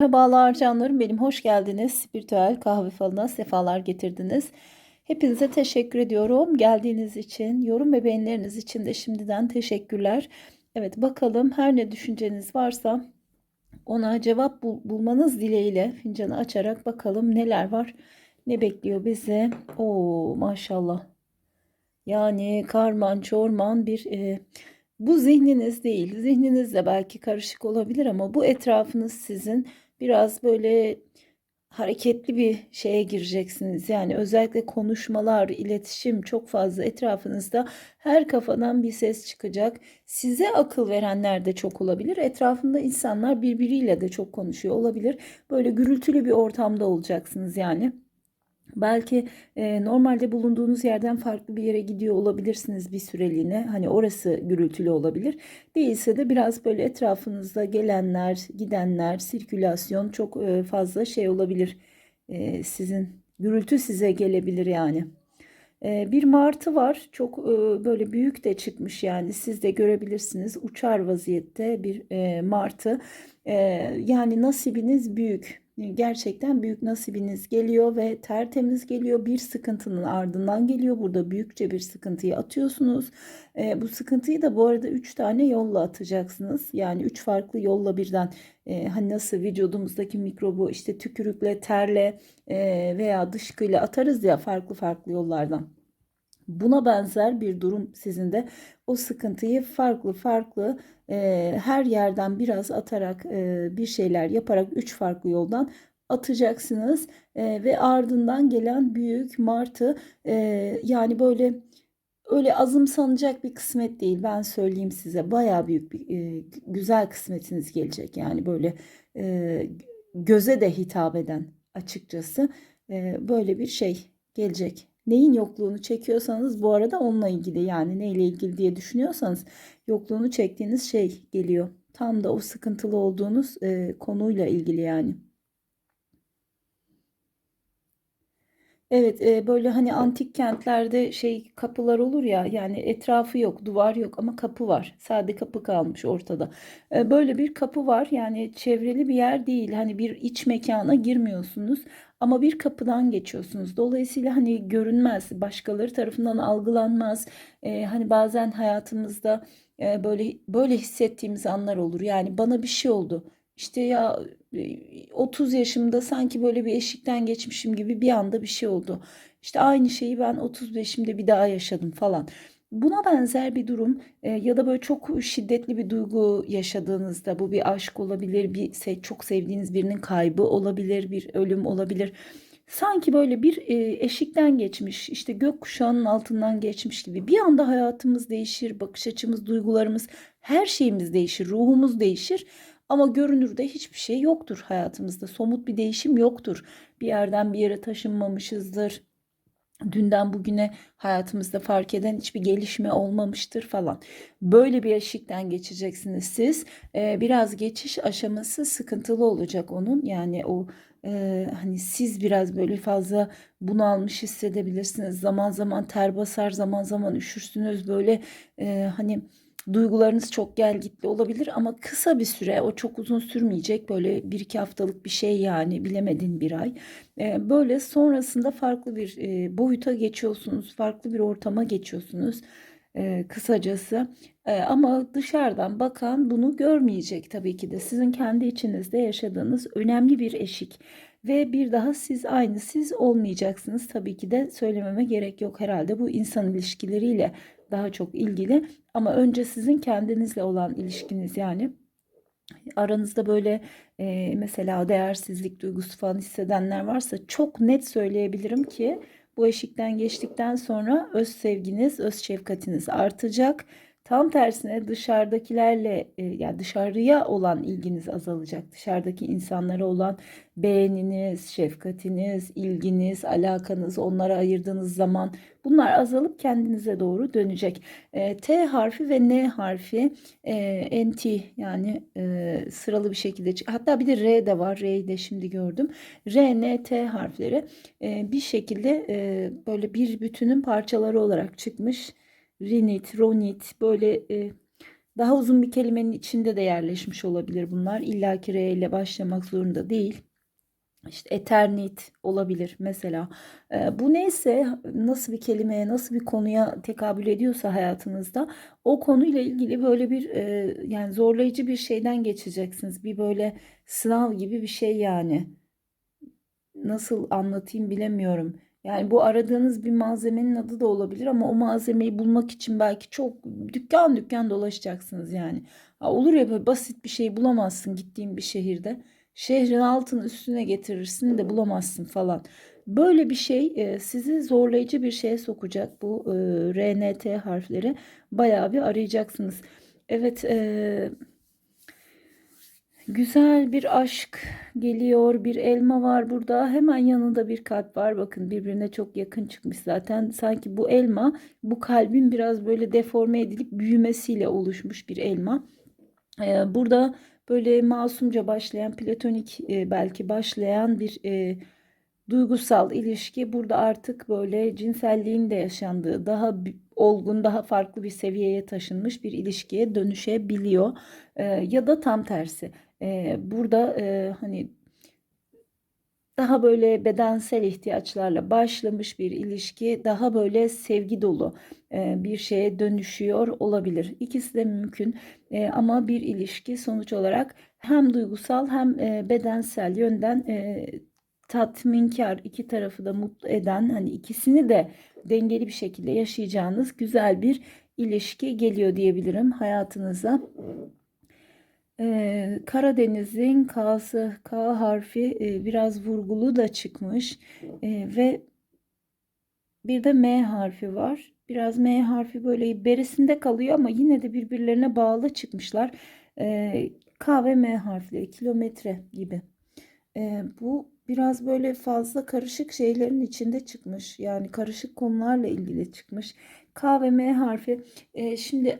Merhabalar canlarım benim hoş geldiniz. Spiritüel kahve falına sefalar getirdiniz. Hepinize teşekkür ediyorum geldiğiniz için. Yorum ve beğenileriniz için de şimdiden teşekkürler. Evet bakalım her ne düşünceniz varsa ona cevap bul- bulmanız dileğiyle fincanı açarak bakalım neler var. Ne bekliyor bizi? Oo maşallah. Yani karman çorman bir e, bu zihniniz değil. Zihniniz de belki karışık olabilir ama bu etrafınız sizin biraz böyle hareketli bir şeye gireceksiniz. Yani özellikle konuşmalar, iletişim çok fazla etrafınızda her kafadan bir ses çıkacak. Size akıl verenler de çok olabilir. Etrafında insanlar birbiriyle de çok konuşuyor olabilir. Böyle gürültülü bir ortamda olacaksınız yani. Belki e, normalde bulunduğunuz yerden farklı bir yere gidiyor olabilirsiniz bir süreliğine. Hani orası gürültülü olabilir. Değilse de biraz böyle etrafınızda gelenler, gidenler, sirkülasyon çok e, fazla şey olabilir. E, sizin gürültü size gelebilir yani. E, bir martı var. Çok e, böyle büyük de çıkmış yani. Siz de görebilirsiniz. Uçar vaziyette bir e, martı. E, yani nasibiniz büyük. Gerçekten büyük nasibiniz geliyor ve tertemiz geliyor. Bir sıkıntının ardından geliyor. Burada büyükçe bir sıkıntıyı atıyorsunuz. E, bu sıkıntıyı da bu arada 3 tane yolla atacaksınız. Yani 3 farklı yolla birden e, hani nasıl vücudumuzdaki mikrobu işte tükürükle, terle e, veya dışkıyla atarız ya farklı farklı yollardan. Buna benzer bir durum sizin de. O sıkıntıyı farklı farklı e, her yerden biraz atarak e, bir şeyler yaparak üç farklı yoldan atacaksınız. E, ve ardından gelen büyük martı e, yani böyle öyle azımsanacak bir kısmet değil. Ben söyleyeyim size baya büyük bir e, güzel kısmetiniz gelecek. Yani böyle e, göze de hitap eden açıkçası e, böyle bir şey gelecek. Neyin yokluğunu çekiyorsanız bu arada onunla ilgili yani neyle ilgili diye düşünüyorsanız yokluğunu çektiğiniz şey geliyor. Tam da o sıkıntılı olduğunuz e, konuyla ilgili yani. Evet, e, böyle hani antik kentlerde şey kapılar olur ya yani etrafı yok, duvar yok ama kapı var. Sade kapı kalmış ortada. E, böyle bir kapı var yani çevreli bir yer değil. Hani bir iç mekana girmiyorsunuz ama bir kapıdan geçiyorsunuz. Dolayısıyla hani görünmez, başkaları tarafından algılanmaz. E, hani bazen hayatımızda e, böyle böyle hissettiğimiz anlar olur. Yani bana bir şey oldu. İşte ya 30 yaşımda sanki böyle bir eşikten geçmişim gibi bir anda bir şey oldu. İşte aynı şeyi ben 35'imde bir daha yaşadım falan. Buna benzer bir durum ya da böyle çok şiddetli bir duygu yaşadığınızda bu bir aşk olabilir, bir çok sevdiğiniz birinin kaybı olabilir, bir ölüm olabilir. Sanki böyle bir eşikten geçmiş, işte gökkuşağının altından geçmiş gibi bir anda hayatımız değişir, bakış açımız, duygularımız, her şeyimiz değişir, ruhumuz değişir. Ama görünürde hiçbir şey yoktur hayatımızda. Somut bir değişim yoktur. Bir yerden bir yere taşınmamışızdır. Dünden bugüne hayatımızda fark eden hiçbir gelişme olmamıştır falan. Böyle bir eşikten geçeceksiniz siz. Ee, biraz geçiş aşaması sıkıntılı olacak onun. Yani o e, hani siz biraz böyle fazla bunalmış hissedebilirsiniz. Zaman zaman ter basar, zaman zaman üşürsünüz. Böyle e, hani Duygularınız çok gel gitli olabilir ama kısa bir süre o çok uzun sürmeyecek böyle bir iki haftalık bir şey yani bilemedin bir ay. Ee, böyle sonrasında farklı bir e, boyuta geçiyorsunuz farklı bir ortama geçiyorsunuz e, kısacası. E, ama dışarıdan bakan bunu görmeyecek tabii ki de. Sizin kendi içinizde yaşadığınız önemli bir eşik ve bir daha siz aynı siz olmayacaksınız. Tabii ki de söylememe gerek yok. Herhalde bu insan ilişkileriyle daha çok ilgili. Ama önce sizin kendinizle olan ilişkiniz yani aranızda böyle e, mesela değersizlik duygusu falan hissedenler varsa çok net söyleyebilirim ki bu eşikten geçtikten sonra öz sevginiz, öz şefkatiniz artacak Tam tersine dışarıdakilerle e, yani dışarıya olan ilginiz azalacak. Dışarıdaki insanlara olan beğeniniz, şefkatiniz, ilginiz, alakanız, onlara ayırdığınız zaman bunlar azalıp kendinize doğru dönecek. E, T harfi ve N harfi e, NT yani e, sıralı bir şekilde hatta bir de R de var. R'yi de şimdi gördüm. R, N, T harfleri e, bir şekilde e, böyle bir bütünün parçaları olarak çıkmış rinit, ronit böyle e, Daha uzun bir kelimenin içinde de yerleşmiş olabilir bunlar. İlla ki ile başlamak zorunda değil. İşte eternit olabilir mesela. Ee, bu neyse nasıl bir kelimeye, nasıl bir konuya tekabül ediyorsa hayatınızda o konuyla ilgili böyle bir e, yani zorlayıcı bir şeyden geçeceksiniz. Bir böyle sınav gibi bir şey yani. Nasıl anlatayım bilemiyorum. Yani bu aradığınız bir malzemenin adı da olabilir ama o malzemeyi bulmak için belki çok dükkan dükkan dolaşacaksınız yani. Ha, olur ya böyle basit bir şey bulamazsın gittiğin bir şehirde. Şehrin altını üstüne getirirsin de bulamazsın falan. Böyle bir şey e, sizi zorlayıcı bir şeye sokacak bu e, RNT harfleri. Bayağı bir arayacaksınız. Evet, e, güzel bir aşk geliyor. Bir elma var burada. Hemen yanında bir kalp var. Bakın birbirine çok yakın çıkmış zaten. Sanki bu elma bu kalbin biraz böyle deforme edilip büyümesiyle oluşmuş bir elma. E, burada böyle masumca başlayan platonik e, belki başlayan bir e, duygusal ilişki burada artık böyle cinselliğin de yaşandığı daha olgun daha farklı bir seviyeye taşınmış bir ilişkiye dönüşebiliyor e, ya da tam tersi e, burada e, hani daha böyle bedensel ihtiyaçlarla başlamış bir ilişki daha böyle sevgi dolu bir şeye dönüşüyor olabilir. İkisi de mümkün ama bir ilişki sonuç olarak hem duygusal hem bedensel yönden tatminkar iki tarafı da mutlu eden hani ikisini de dengeli bir şekilde yaşayacağınız güzel bir ilişki geliyor diyebilirim hayatınıza. Ee, Karadeniz'in K'sı, K harfi e, biraz vurgulu da çıkmış E, ve bir de M harfi var. Biraz M harfi böyle beresinde kalıyor ama yine de birbirlerine bağlı çıkmışlar. E, K ve M harfleri kilometre gibi. Bu biraz böyle fazla karışık şeylerin içinde çıkmış. Yani karışık konularla ilgili çıkmış. K ve M harfi. Şimdi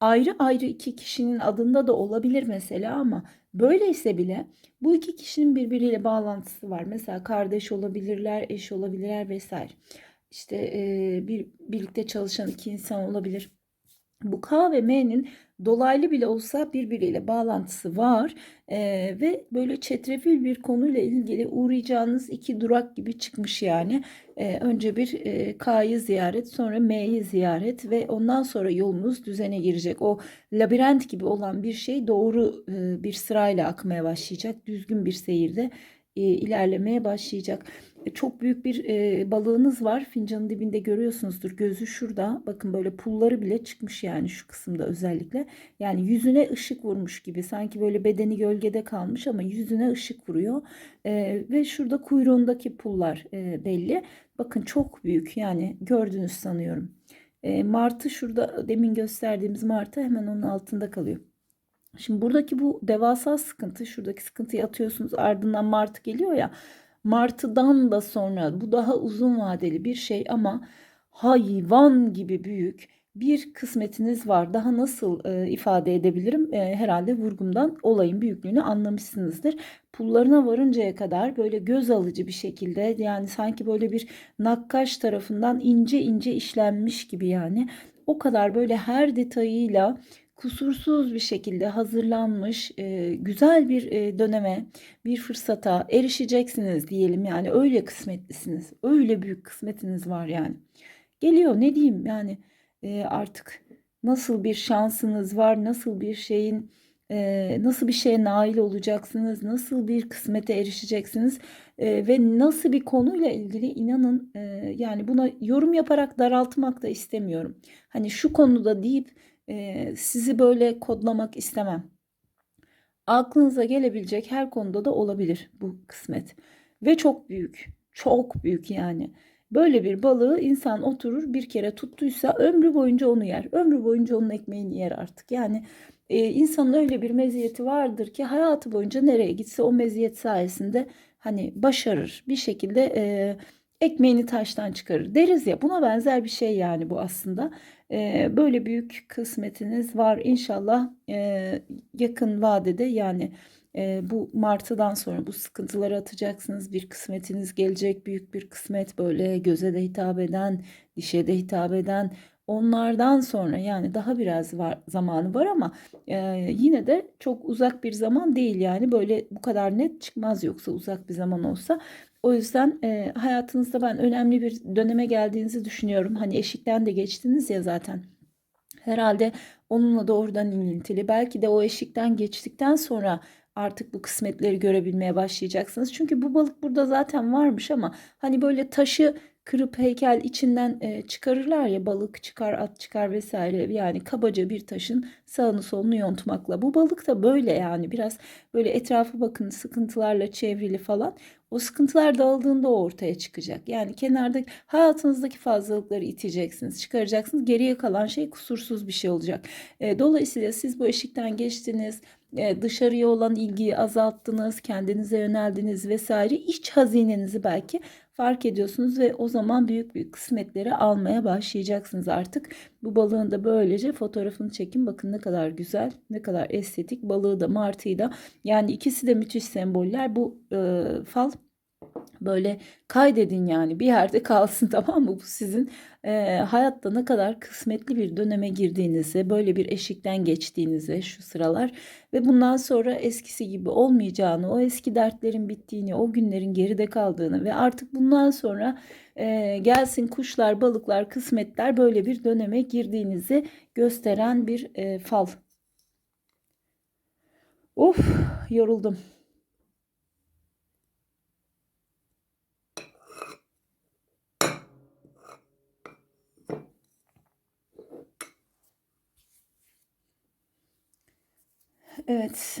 ayrı ayrı iki kişinin adında da olabilir mesela ama böyleyse bile bu iki kişinin birbiriyle bağlantısı var. Mesela kardeş olabilirler, eş olabilirler vesaire. İşte e, bir birlikte çalışan iki insan olabilir. Bu K ve M'nin dolaylı bile olsa birbiriyle bağlantısı var e, ve böyle çetrefil bir konuyla ilgili uğrayacağınız iki durak gibi çıkmış yani. E, önce bir e, K'yı ziyaret sonra M'yi ziyaret ve ondan sonra yolunuz düzene girecek. O labirent gibi olan bir şey doğru e, bir sırayla akmaya başlayacak. Düzgün bir seyirde e, ilerlemeye başlayacak. Çok büyük bir e, balığınız var. Fincanın dibinde görüyorsunuzdur. Gözü şurada. Bakın böyle pulları bile çıkmış yani şu kısımda özellikle. Yani yüzüne ışık vurmuş gibi. Sanki böyle bedeni gölgede kalmış ama yüzüne ışık vuruyor. E, ve şurada kuyruğundaki pullar e, belli. Bakın çok büyük yani gördünüz sanıyorum. E, martı şurada demin gösterdiğimiz martı hemen onun altında kalıyor. Şimdi buradaki bu devasa sıkıntı, şuradaki sıkıntıyı atıyorsunuz ardından martı geliyor ya. Martıdan da sonra bu daha uzun vadeli bir şey ama hayvan gibi büyük bir kısmetiniz var. Daha nasıl e, ifade edebilirim? E, herhalde vurgumdan olayın büyüklüğünü anlamışsınızdır. Pullarına varıncaya kadar böyle göz alıcı bir şekilde yani sanki böyle bir nakkaş tarafından ince ince işlenmiş gibi yani. O kadar böyle her detayıyla kusursuz bir şekilde hazırlanmış e, güzel bir e, döneme, bir fırsata erişeceksiniz diyelim. Yani öyle kısmetlisiniz. Öyle büyük kısmetiniz var yani. Geliyor ne diyeyim yani e, artık nasıl bir şansınız var, nasıl bir şeyin e, nasıl bir şeye nail olacaksınız, nasıl bir kısmete erişeceksiniz e, ve nasıl bir konuyla ilgili inanın e, yani buna yorum yaparak daraltmak da istemiyorum. Hani şu konuda deyip sizi böyle kodlamak istemem. Aklınıza gelebilecek her konuda da olabilir bu kısmet. Ve çok büyük. Çok büyük yani. Böyle bir balığı insan oturur bir kere tuttuysa ömrü boyunca onu yer. Ömrü boyunca onun ekmeğini yer artık. Yani e, insanın öyle bir meziyeti vardır ki hayatı boyunca nereye gitse o meziyet sayesinde hani başarır. Bir şekilde e, ekmeğini taştan çıkarır deriz ya buna benzer bir şey yani bu aslında. Böyle büyük kısmetiniz var. İnşallah e, yakın vadede yani bu Martı'dan sonra bu sıkıntıları atacaksınız. Bir kısmetiniz gelecek büyük bir kısmet. Böyle göze de hitap eden dişe de hitap eden. Onlardan sonra yani daha biraz var, zamanı var ama yine de çok uzak bir zaman değil yani. Böyle bu kadar net çıkmaz yoksa uzak bir zaman olsa. O yüzden e, hayatınızda ben önemli bir döneme geldiğinizi düşünüyorum. Hani eşikten de geçtiniz ya zaten. Herhalde onunla doğrudan ilintili. Belki de o eşikten geçtikten sonra artık bu kısmetleri görebilmeye başlayacaksınız. Çünkü bu balık burada zaten varmış ama hani böyle taşı kırıp heykel içinden e, çıkarırlar ya balık çıkar at çıkar vesaire. Yani kabaca bir taşın sağını solunu yontmakla. Bu balık da böyle yani biraz böyle etrafı bakın sıkıntılarla çevrili falan. O sıkıntılar dağıldığında o ortaya çıkacak. Yani kenarda hayatınızdaki fazlalıkları iteceksiniz çıkaracaksınız. Geriye kalan şey kusursuz bir şey olacak. E, dolayısıyla siz bu eşikten geçtiniz e, dışarıya olan ilgiyi azalttınız kendinize yöneldiniz vesaire. İç hazinenizi belki fark ediyorsunuz ve o zaman büyük büyük kısmetleri almaya başlayacaksınız artık. Bu balığın da böylece fotoğrafını çekin. Bakın ne kadar güzel, ne kadar estetik. Balığı da martıyı da yani ikisi de müthiş semboller. Bu e, fal böyle kaydedin yani bir yerde kalsın tamam mı? Bu sizin e, hayatta ne kadar kısmetli bir döneme girdiğinizi, böyle bir eşikten geçtiğinizi şu sıralar ve bundan sonra eskisi gibi olmayacağını, o eski dertlerin bittiğini, o günlerin geride kaldığını ve artık bundan sonra e, gelsin kuşlar, balıklar, kısmetler böyle bir döneme girdiğinizi gösteren bir e, fal. Of yoruldum. Evet,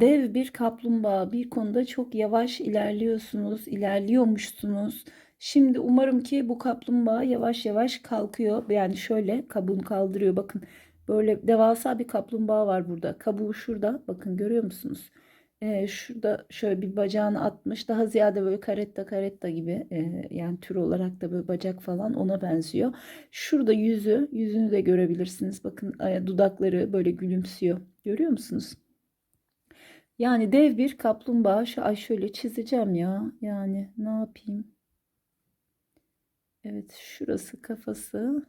dev bir kaplumbağa bir konuda çok yavaş ilerliyorsunuz, ilerliyormuşsunuz. Şimdi umarım ki bu kaplumbağa yavaş yavaş kalkıyor. Yani şöyle kabuğunu kaldırıyor. Bakın böyle devasa bir kaplumbağa var burada. Kabuğu şurada. Bakın görüyor musunuz? Şurada şöyle bir bacağını atmış. Daha ziyade böyle karetta karetta gibi yani tür olarak da böyle bacak falan ona benziyor. Şurada yüzü, yüzünü de görebilirsiniz. Bakın e, dudakları böyle gülümsüyor. Görüyor musunuz? Yani dev bir kaplumbağa. Ay şöyle çizeceğim ya. Yani ne yapayım? Evet, şurası kafası.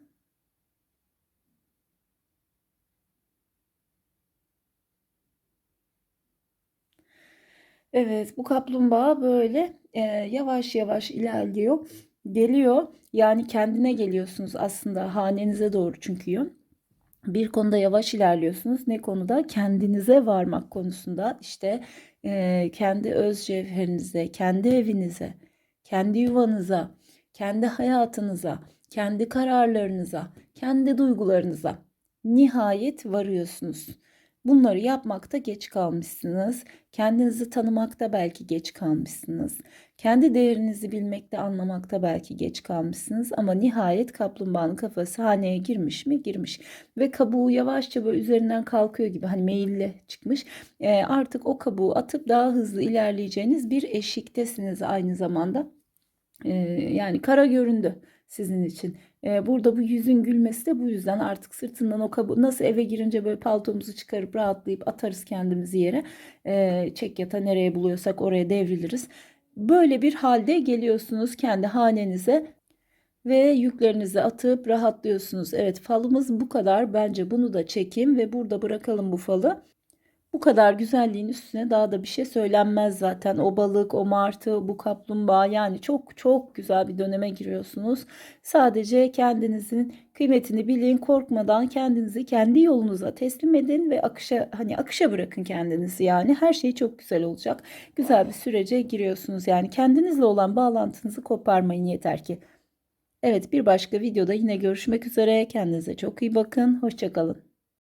Evet, bu kaplumbağa böyle e, yavaş yavaş ilerliyor. Geliyor. Yani kendine geliyorsunuz aslında hanenize doğru çünkü. Bir konuda yavaş ilerliyorsunuz. Ne konuda? Kendinize varmak konusunda. İşte e, kendi öz cevherinize, kendi evinize, kendi yuvanıza, kendi hayatınıza, kendi kararlarınıza, kendi duygularınıza nihayet varıyorsunuz. Bunları yapmakta geç kalmışsınız. Kendinizi tanımakta belki geç kalmışsınız. Kendi değerinizi bilmekte, anlamakta belki geç kalmışsınız. Ama nihayet kaplumbağanın kafası haneye girmiş mi? Girmiş. Ve kabuğu yavaşça böyle üzerinden kalkıyor gibi hani meyille çıkmış. E, artık o kabuğu atıp daha hızlı ilerleyeceğiniz bir eşiktesiniz aynı zamanda. E, yani kara göründü sizin için. Ee, burada bu yüzün gülmesi de bu yüzden artık sırtından o kabı nasıl eve girince böyle paltomuzu çıkarıp rahatlayıp atarız kendimizi yere. Ee, çek yata nereye buluyorsak oraya devriliriz. Böyle bir halde geliyorsunuz kendi hanenize ve yüklerinizi atıp rahatlıyorsunuz. Evet falımız bu kadar. Bence bunu da çekeyim ve burada bırakalım bu falı. Bu kadar güzelliğin üstüne daha da bir şey söylenmez zaten. O balık, o martı, bu kaplumbağa yani çok çok güzel bir döneme giriyorsunuz. Sadece kendinizin kıymetini bilin, korkmadan kendinizi kendi yolunuza teslim edin ve akışa hani akışa bırakın kendinizi yani. Her şey çok güzel olacak. Güzel bir sürece giriyorsunuz. Yani kendinizle olan bağlantınızı koparmayın yeter ki. Evet bir başka videoda yine görüşmek üzere. Kendinize çok iyi bakın. Hoşçakalın.